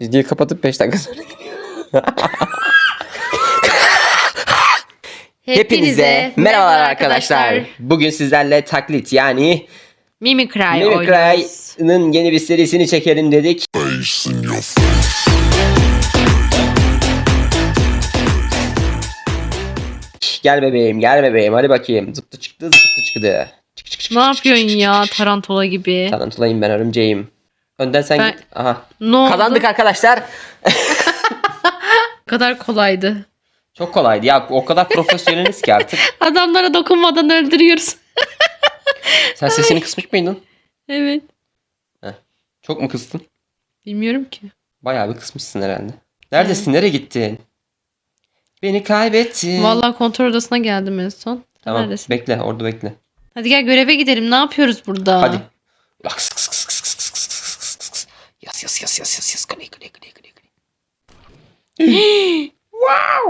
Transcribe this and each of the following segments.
Videoyu kapatıp 5 dakika sonra Hepinize merhabalar arkadaşlar. Bugün sizlerle taklit yani Mimicry oynuyoruz. Mimicry'nin yeni bir serisini çekelim dedik. Gel bebeğim gel bebeğim hadi bakayım. Zıptı çıktı zıptı çıktı. Çık, çık, çık, Ne çık, çık, yapıyorsun çık, ya çık, tarantula gibi? Tarantulayım ben örümceğim. Önden sen Ben- git. Aha. Ne oldu? Kazandık arkadaşlar. O kadar kolaydı. Çok kolaydı ya. O kadar profesyoneliz ki artık. Adamlara dokunmadan öldürüyoruz. Sen sesini kısmış mıydın? evet. Çok mu kıstın? Bilmiyorum ki. Bayağı bir kısmışsın herhalde. Neredesin? Nereye gittin? Beni kaybettin. Vallahi kontrol odasına geldim en son. Tamam. Neredesin? Bekle. Orada bekle. Hadi gel göreve gidelim. Ne yapıyoruz burada? Hadi. Kıs, kıs, kıs, kıs, kıs, Yas yas yas yas yas yas. Kale kale kale kale kale.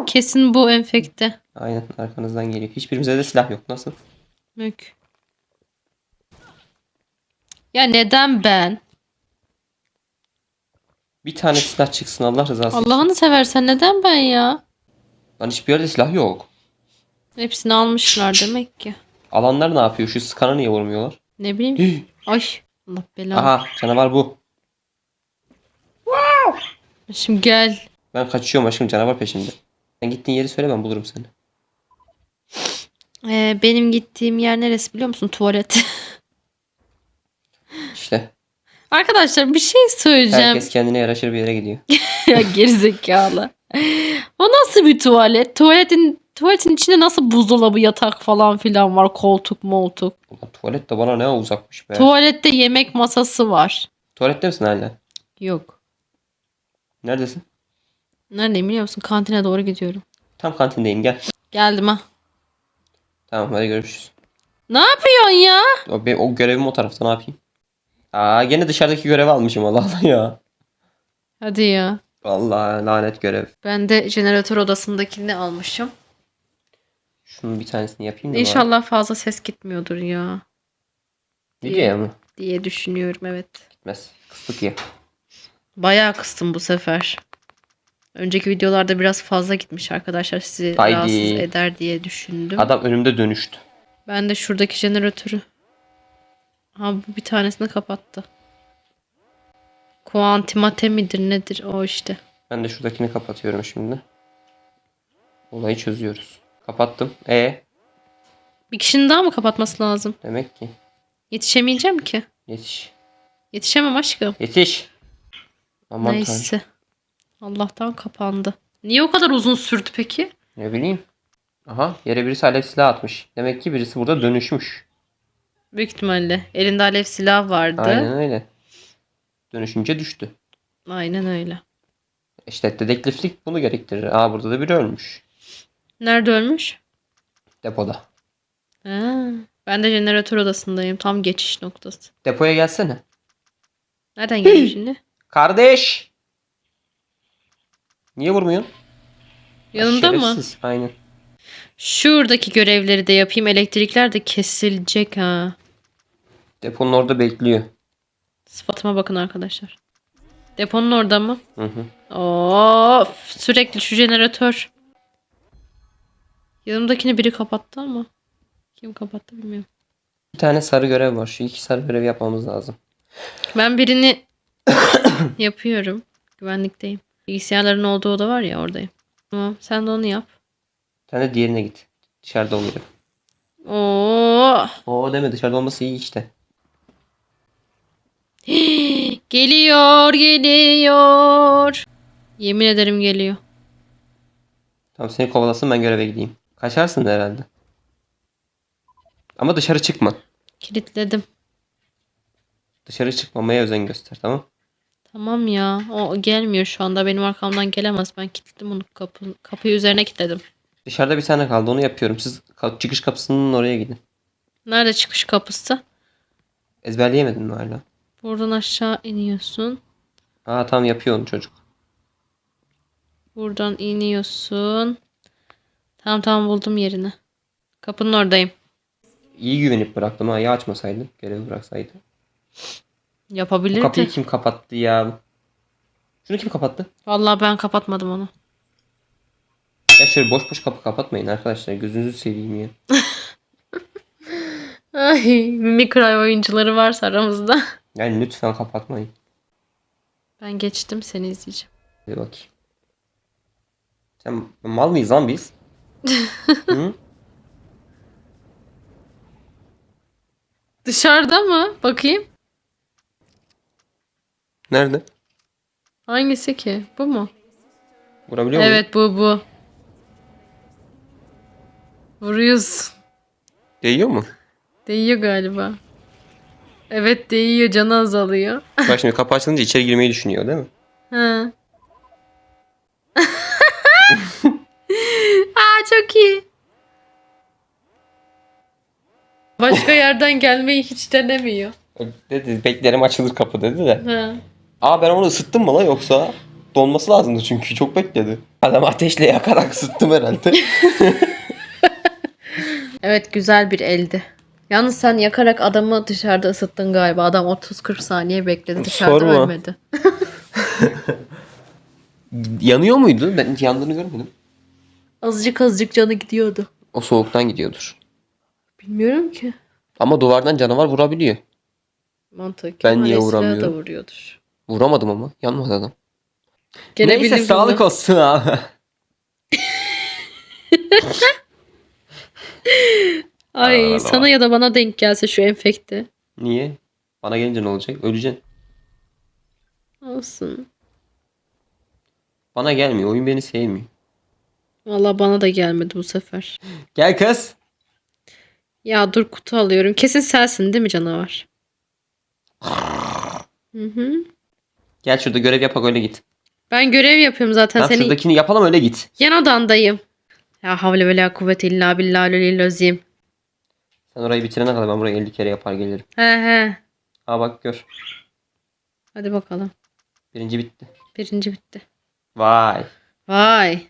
Kesin bu enfekte. Aynen arkanızdan geliyor. Hiçbirimizde de silah yok. Nasıl? Mük. Ya neden ben? Bir tane silah çıksın Allah rızası için. Allah'ını seversen neden ben ya? Lan hiçbir yerde silah yok. Hepsini almışlar demek ki. Alanlar ne yapıyor? Şu skanı niye vurmuyorlar? Ne bileyim. Ay. Allah belanı. Aha canavar bu. Şimdi gel. Ben kaçıyorum aşkım canavar peşimde. Sen gittiğin yeri söyle ben bulurum seni. Ee, benim gittiğim yer neresi biliyor musun? Tuvalet. İşte Arkadaşlar bir şey söyleyeceğim. herkes kendine yaraşır bir yere gidiyor. ya gerizekalı. O nasıl bir tuvalet? Tuvaletin tuvaletin içinde nasıl buzdolabı, yatak falan filan var, koltuk, moltuk. Ulan tuvalet de bana ne uzakmış be. Tuvalette yemek masası var. Tuvalette misin hala? Yok. Neredesin? Neredeyim biliyor musun? Kantine doğru gidiyorum. Tam kantindeyim gel. Geldim ha. Tamam hadi görüşürüz. Ne yapıyorsun ya? O, be- o görevim o tarafta ne yapayım? Aa gene dışarıdaki görevi almışım Allah Allah ya. Hadi ya. Vallahi lanet görev. Ben de jeneratör odasındakini almışım. Şunun bir tanesini yapayım da. bari. İnşallah fazla ses gitmiyordur ya. Videoya mı? Diye düşünüyorum evet. Gitmez. Kıstık ya. Bayağı kıstım bu sefer. Önceki videolarda biraz fazla gitmiş arkadaşlar. Sizi Haydi. rahatsız eder diye düşündüm. Adam önümde dönüştü. Ben de şuradaki jeneratörü. Ha bu bir tanesini kapattı. Kuantimate midir nedir o işte. Ben de şuradakini kapatıyorum şimdi. Olayı çözüyoruz. Kapattım. E Bir kişinin daha mı kapatması lazım? demek ki. Yetişemeyeceğim ki. Yetiş. Yetişemem aşkım. Yetiş. Aman tanrım. Neyse. Allah'tan kapandı. Niye o kadar uzun sürdü peki? Ne bileyim. Aha yere birisi alev silah atmış. Demek ki birisi burada dönüşmüş. Büyük ihtimalle. Elinde alev silah vardı. Aynen öyle. Dönüşünce düştü. Aynen öyle. İşte dedektiflik bunu gerektirir. Aa burada da biri ölmüş. Nerede ölmüş? Depoda. Ha, ben de jeneratör odasındayım. Tam geçiş noktası. Depoya gelsene. Nereden geliyor şimdi? Kardeş. Niye vurmuyorsun? Yanında mı? Şerefsiz. Aynen. Şuradaki görevleri de yapayım. Elektrikler de kesilecek ha. Deponun orada bekliyor. Sıfatıma bakın arkadaşlar. Deponun orada mı? Hı hı. Of, sürekli şu jeneratör. Yanımdakini biri kapattı ama. Kim kapattı bilmiyorum. Bir tane sarı görev var. Şu iki sarı görevi yapmamız lazım. Ben birini yapıyorum. Güvenlikteyim. Bilgisayarların olduğu oda var ya oradayım. Tamam sen de onu yap. Bir tane diğerine git. Dışarıda oluyor. Oo. Oo deme dışarıda olması iyi işte. Geliyor, geliyor. Yemin ederim geliyor. Tamam seni kovalasın ben göreve gideyim. Kaçarsın herhalde. Ama dışarı çıkma. Kilitledim. Dışarı çıkmamaya özen göster tamam? Tamam ya. O gelmiyor şu anda. Benim arkamdan gelemez. Ben kilitledim onu kapı, kapıyı üzerine kilitledim. Dışarıda bir tane kaldı onu yapıyorum. Siz ka- çıkış kapısının oraya gidin. Nerede çıkış kapısı? Ezberleyemedin mi hala? Buradan aşağı iniyorsun. Aa tam yapıyor onu çocuk. Buradan iniyorsun. Tamam tamam buldum yerini. Kapının oradayım. İyi güvenip bıraktım ha ya açmasaydı. Görevi bıraksaydı. Bu Yapabilirdi. kapıyı kim kapattı ya? Şunu kim kapattı? Vallahi ben kapatmadım onu. Ya şöyle boş boş kapı kapatmayın arkadaşlar. Gözünüzü seveyim ya. Ay, Mimikry oyuncuları varsa aramızda. Yani lütfen kapatmayın. Ben geçtim seni izleyeceğim. Bir bakayım. Sen mal mıyız lan biz? Hı? Dışarıda mı? Bakayım. Nerede? Hangisi ki? Bu mu? Vurabiliyor muyum? Evet bu bu. Vuruyoruz. Değiyor mu? Değiyor galiba. Evet değiyor canı azalıyor. Bak şimdi kapı açılınca içeri girmeyi düşünüyor değil mi? Ha. Aa çok iyi. Başka yerden gelmeyi hiç denemiyor. Dedi beklerim açılır kapı dedi de. Ha. Aa ben onu ısıttım mı lan yoksa? Donması lazımdı çünkü çok bekledi. Adam ateşle yakarak ısıttım herhalde. Evet güzel bir eldi. Yalnız sen yakarak adamı dışarıda ısıttın galiba. Adam 30-40 saniye bekledi dışarıda Sorma. ölmedi. Yanıyor muydu? Ben hiç yandığını görmedim. Azıcık azıcık canı gidiyordu. O soğuktan gidiyordur. Bilmiyorum ki. Ama duvardan canavar vurabiliyor. Mantık. Ben niye vuramıyorum? da vuruyordur. Vuramadım ama. Yanmadı adam. Gene Neyse bildim sağlık bunu. olsun abi. Ay Allah. sana ya da bana denk gelse şu enfekte. Niye? Bana gelince ne olacak? Öleceksin. Olsun. Bana gelmiyor. Oyun beni sevmiyor. Valla bana da gelmedi bu sefer. Gel kız. Ya dur kutu alıyorum. Kesin sensin değil mi canavar? Hı hı. Gel şurada görev yapak öyle git. Ben görev yapıyorum zaten. Tamam Seni şuradakini yapalım öyle git. yan odandayım. Ya havle ve la kuvvete illa billahil azim. Sen orayı bitirene kadar ben burayı 50 kere yapar gelirim. He he. Ha bak gör. Hadi bakalım. Birinci bitti. Birinci bitti. Vay. Vay.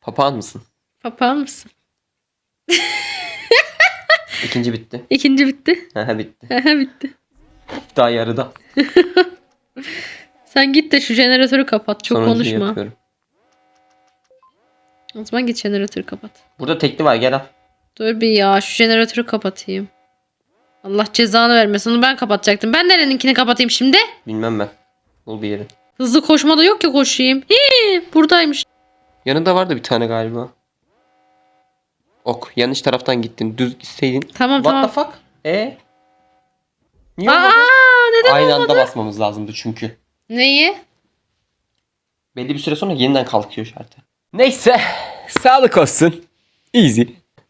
Papağan mısın? Papağan mısın? İkinci bitti. İkinci bitti. Ha bitti. He he bitti. Daha yarıda. Sen git de şu jeneratörü kapat. Çok Sonuncuyu konuşma. yapıyorum. O zaman git jeneratörü kapat. Burada tekli var gel al. Dur bir ya şu jeneratörü kapatayım. Allah cezanı vermesin. Onu ben kapatacaktım. Ben nereninkini kapatayım şimdi? Bilmem ben. Bul bir yeri. Hızlı koşmada yok ki koşayım. Hii, buradaymış. Yanında vardı bir tane galiba. Ok. Yanlış taraftan gittin. Düz gitseydin. Tamam What tamam. the fuck? E? Niye Aa olmadı? neden? Aynı anda basmamız lazımdı çünkü. Neyi? Belli bir süre sonra yeniden kalkıyor şartı. Neyse. Sağlık olsun. Easy.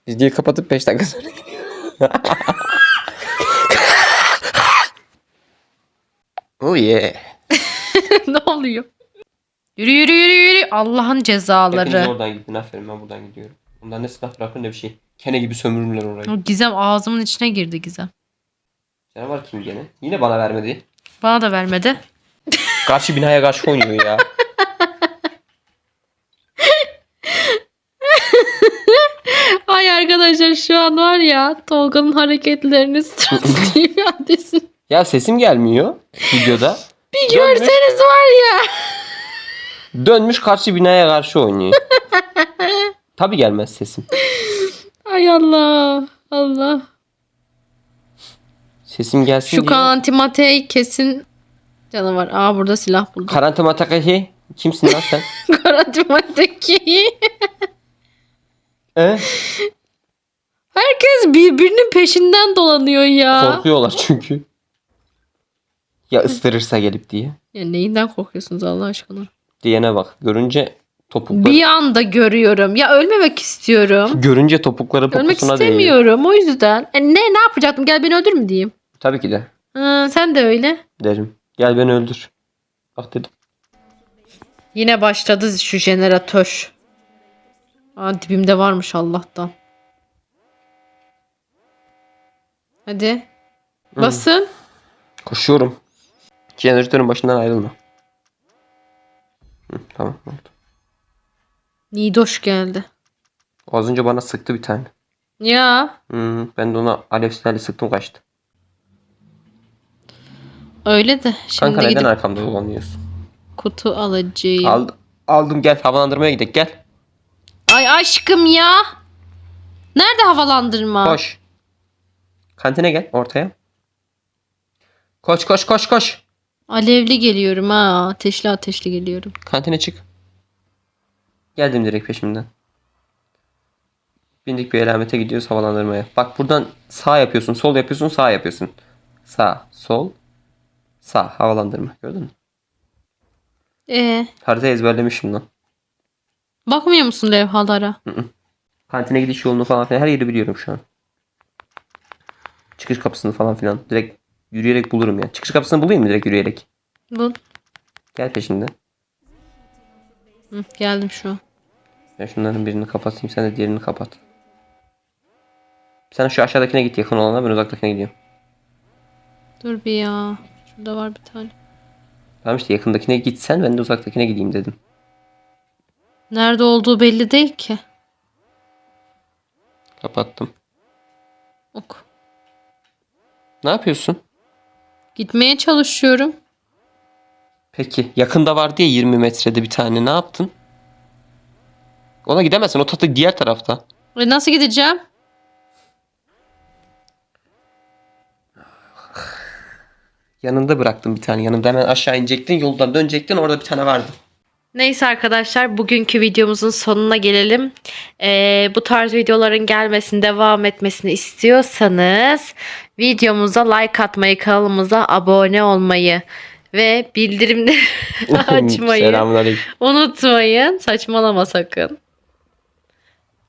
Videoyu kapatıp 5 dakika sonra oh yeah. ne oluyor? Yürü yürü yürü yürü. Allah'ın Hepiniz cezaları. oradan gidin. Aferin ben buradan gidiyorum. Bunlar ne silah bırakır ne bir şey. Kene gibi sömürürler orayı. O Gizem ağzımın içine girdi Gizem. Canavar kim gene? Yine bana vermedi. Bana da vermedi. Karşı binaya karşı oynuyor ya. Ay arkadaşlar şu an var ya Tolga'nın hareketlerini adresin. Ya sesim gelmiyor videoda. Bir görseniz var ya. Dönmüş karşı binaya karşı oynuyor. Tabi gelmez sesim. Ay Allah. Allah. Sesim gelsin Şu diye. kan antimateyi kesin canavar. Aa burada silah buldum. Karantina Matakahi. Kimsin lan sen? Kan antimateki. He? Herkes birbirinin peşinden dolanıyor ya. Korkuyorlar çünkü. Ya ıstırırsa gelip diye. Ya neyinden korkuyorsunuz Allah aşkına? Diyene bak. Görünce topukları. Bir anda görüyorum. Ya ölmemek istiyorum. Görünce topukları Ölmek poposuna değiyor. istemiyorum o yüzden. E ne ne yapacaktım? Gel beni öldür mü diyeyim? Tabii ki de. Ha, sen de öyle. Derim. Gel beni öldür. Bak dedim. Yine başladı şu jeneratör. Aa, dibimde varmış Allah'tan. Hadi. Basın. Koşuyorum. Jeneratörün başından ayrılma. Hı, tamam oldu. Nidoş geldi. O Az önce bana sıktı bir tane. Ya Hı, ben de ona alev silahıyla sıktım kaçtı. Öyle de. Şimdi Kanka neden gidip arkamda dolanıyorsun? Kutu alacağım. Al, aldım gel havalandırmaya gidelim gel. Ay aşkım ya. Nerede havalandırma? Koş. Kantine gel ortaya. Koş koş koş koş. Alevli geliyorum ha. Ateşli ateşli geliyorum. Kantine çık. Geldim direkt peşimden. Bindik bir alamete gidiyoruz havalandırmaya. Bak buradan sağ yapıyorsun, sol yapıyorsun, sağ yapıyorsun. Sağ, sol, sağ havalandırma. Gördün mü? Ee, Harita ezberlemişim lan. bakmıyor musun levhalara? Kantine gidiş yolunu falan filan her yeri biliyorum şu an. Çıkış kapısını falan filan. Direkt yürüyerek bulurum ya. Çıkış kapısını bulayım mı direkt yürüyerek? Bu. Gel peşimden. Hı, geldim şu an. Ben şunların birini kapatayım sen de diğerini kapat. Sen şu aşağıdakine git yakın olana ben uzaktakine gidiyorum. Dur bir ya. Şurada var bir tane. Tamam işte yakındakine gitsen ben de uzaktakine gideyim dedim. Nerede olduğu belli değil ki. Kapattım. Ok. Ne yapıyorsun? Gitmeye çalışıyorum. Peki yakında var diye 20 metrede bir tane ne yaptın? Ona gidemezsin o tatlı diğer tarafta. E nasıl gideceğim? Yanında bıraktım bir tane yanımda hemen aşağı inecektin yoldan dönecektin orada bir tane vardı. Neyse arkadaşlar bugünkü videomuzun sonuna gelelim. Ee, bu tarz videoların gelmesini devam etmesini istiyorsanız videomuza like atmayı kanalımıza abone olmayı ve bildirimleri açmayı unutmayın. Saçmalama sakın.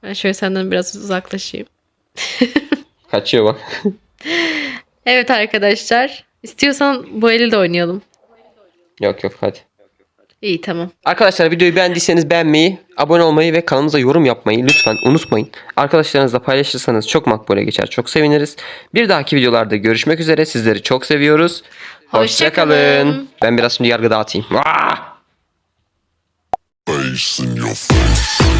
Ben şöyle senden biraz uzaklaşayım. Kaçıyor bak. Evet arkadaşlar. İstiyorsan bu eli de oynayalım. yok yok hadi. İyi tamam. Arkadaşlar videoyu beğendiyseniz beğenmeyi, abone olmayı ve kanalımıza yorum yapmayı lütfen unutmayın. Arkadaşlarınızla paylaşırsanız çok makbule geçer. Çok seviniriz. Bir dahaki videolarda görüşmek üzere. Sizleri çok seviyoruz. Hoşça kalın. Hoşçakalın. Ben biraz şimdi yargı dağıtayım. Vaa! face in your face.